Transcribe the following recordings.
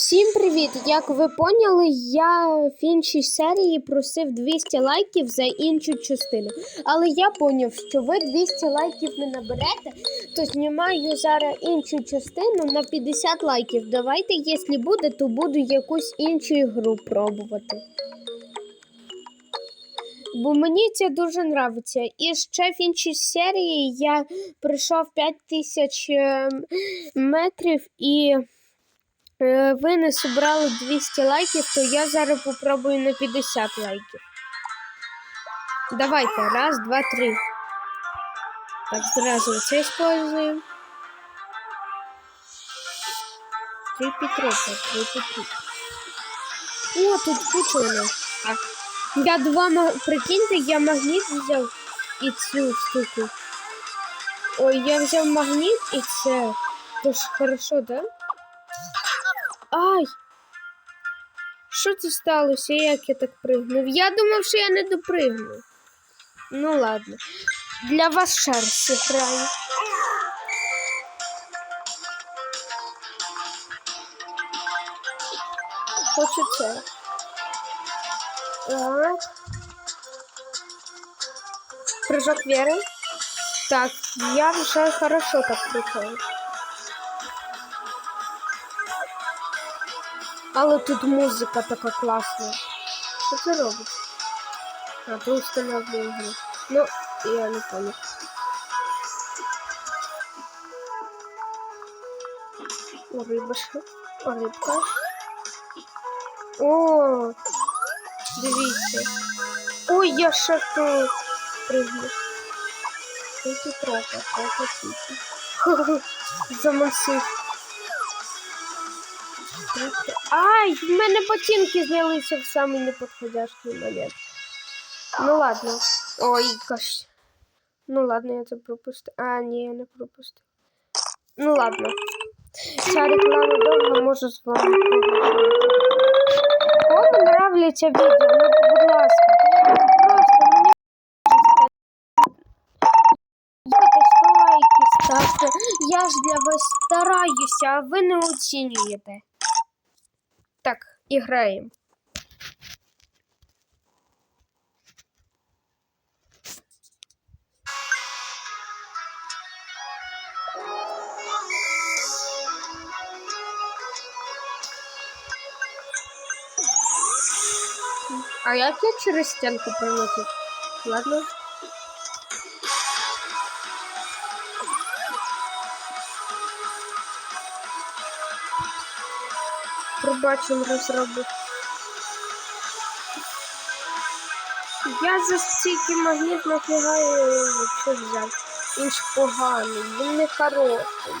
Всім привіт! Як ви поняли, я в іншій серії просив 200 лайків за іншу частину. Але я поняв, що ви 200 лайків не наберете, то знімаю зараз іншу частину на 50 лайків. Давайте, якщо буде, то буду якусь іншу ігру пробувати. Бо мені це дуже нравиться. І ще в іншій серії я пройшов 5000 ем, метрів і. Е, ви не зібрали 200 лайків, то я зараз попробую на 50 лайків. Давайте, раз, два, три. Так, зразу це используем. Три Петропа, три Петропа. О, тут куча у нас. Так. Я два, прикиньте, я магніт взяв і цю штуку. Ой, я взяв магніт і це. Тож хорошо, да? Ай! Що це сталося? Як я так пригнув? Я думав, що я не допригну. Ну ладно. Для вас ще раз граю. Хочу це. Так. Прыжок веры. Так, я вже хорошо так прыгаю. Але тут музика така класна. Що це робить? А, ти встановлює гру. Ну, я не понял. О, риба ще. О, рибка. О, дивіться. Ой, я тут пригну. Тільки трохи, трохи тільки. Ай, в мене ботинки знялися в самий неподходящий момент. Ну ладно. Ой, каш. Ну ладно, я це пропустив. А, ні, я не пропустив. Ну ладно. Ця реклама довго можу з вами поговорити. Нравляться відео, ну будь ласка. Я ж для вас стараюся, а ви не оцінюєте. Так, играем. А як я через стенку пролетів? Ладно. Пробачимо розробу. Я за стільки магніт нафігаю що взяв. Він ж поганий, він не хороший.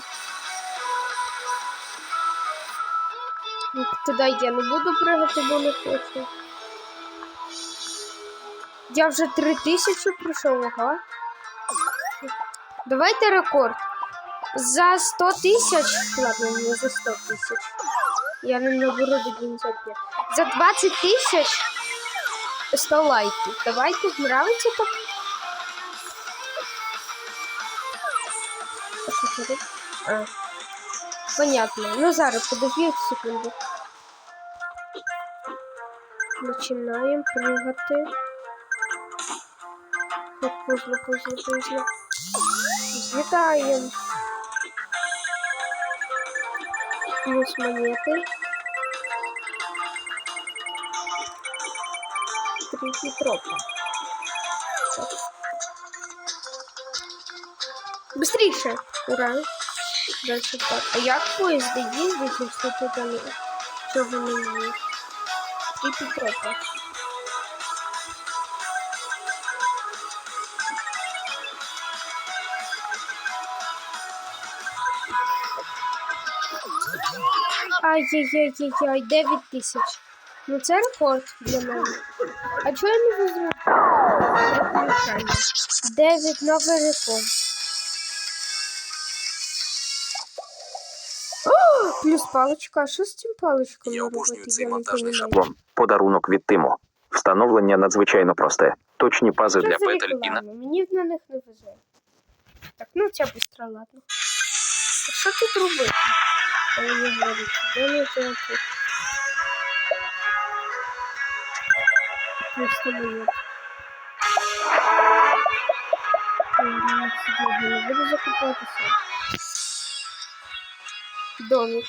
Ну, Туди я не буду пригати, бо не хочу. Я вже три тисячі пройшов, ага. Давайте рекорд. За 100 тисяч. Ладно, не за 100 тисяч. Я не наберу до кінця дня. За 20 тисяч 100 лайків. Давайте, нравиться так? А. Понятно. Ну зараз, подожди секунду. Починаємо пригати. Так, поздно, поздно, поздно. Плюс монеты. Три Петропа. Так. Быстрейше! Ура! Дальше так. А як поїзди їздять, якщо тут вони цього немає? Три Петропа. Ай-яй-яй-яй-яй, 9 тисяч. Ну це рекорд для мене. А чого я не візьму? Переключання. 9 новий рекорд. О, плюс паличка. А що з цим паличком Я обожнюю цей монтажний шаблон. Подарунок від Тимо. Встановлення надзвичайно просте. Точні пази Що для петель і на? Мені на них не везе. Так, ну ця быстро, ладно. А що тут робити? Але не говорить, де лежати. Просто монет. Ладно, сюди не буду закупатися. Домик.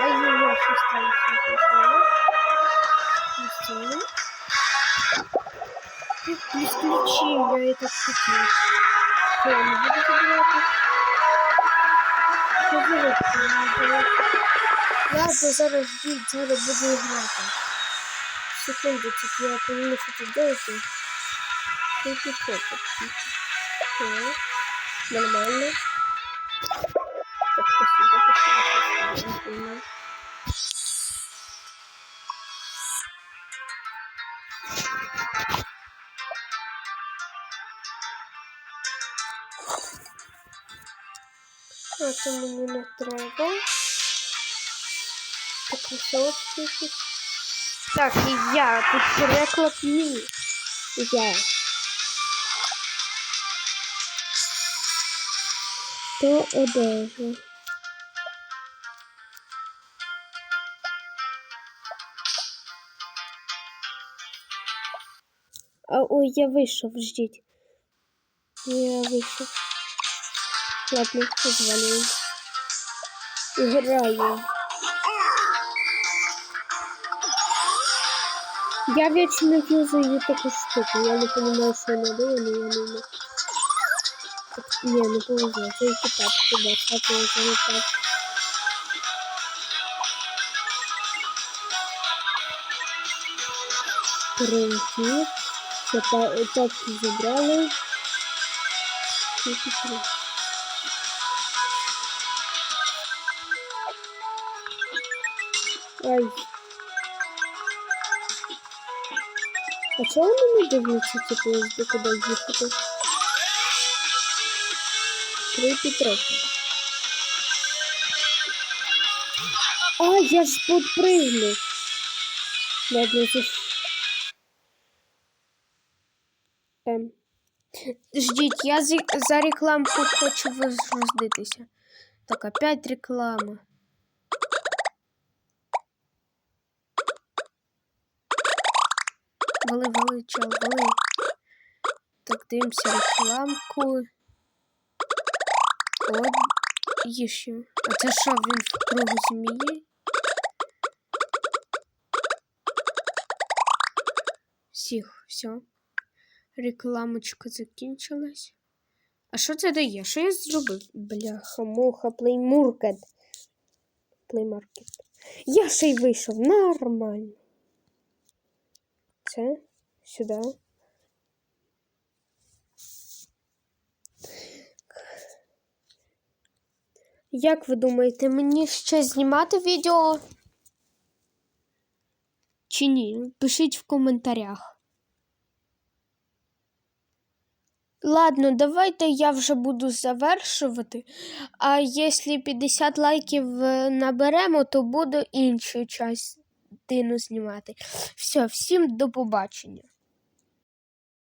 Ай-яй-яй, що сталося? Не стало. Без ключей, я это хотел. Что, я не буду забирать? Що делать? Ладно, зараз ждіть, зараз буду грати. Я помню, что тут делаете. Что тут делаете? Все. Нормально. Я понял. А то мені не треба. Так, кросовки якісь. Так, і я. Тут переклад мій. Я. То одежа. А, ой, я вийшов, ждіть. Я вийшов. Ладно, позвоню. Играю. Я вечно юзаю такую штуку. Я не понимаю, что она было, но я не знаю. Не, не повезло. Это экипаж туда. Так, я залетал. Пройти. Все, та- тапки забрали. Тільки Ай. А чого вони не дивляться ці поїзди, куди їхати? Три Петровки. А, я ж подпрыгнув. Ладно, це ж... Ем. Ждіть, я за, рекламку хочу возродитися. Так, опять реклама. Вали, вали, чел, вали. Так, дивимося рекламку. От, є ще. А це що, він в кругу змії? Всіх, все. Рекламочка закінчилась. А що це дає? Що я зробив? Бляха, муха, плеймуркет. Плеймаркет. Я ще й вийшов. Нормально. Це сюди. Як ви думаєте, мені ще знімати відео? Чи ні? Пишіть в коментарях. Ладно, давайте я вже буду завершувати. А якщо 50 лайків е, наберемо, то буду іншу частину знімати. Все, всім до побачення.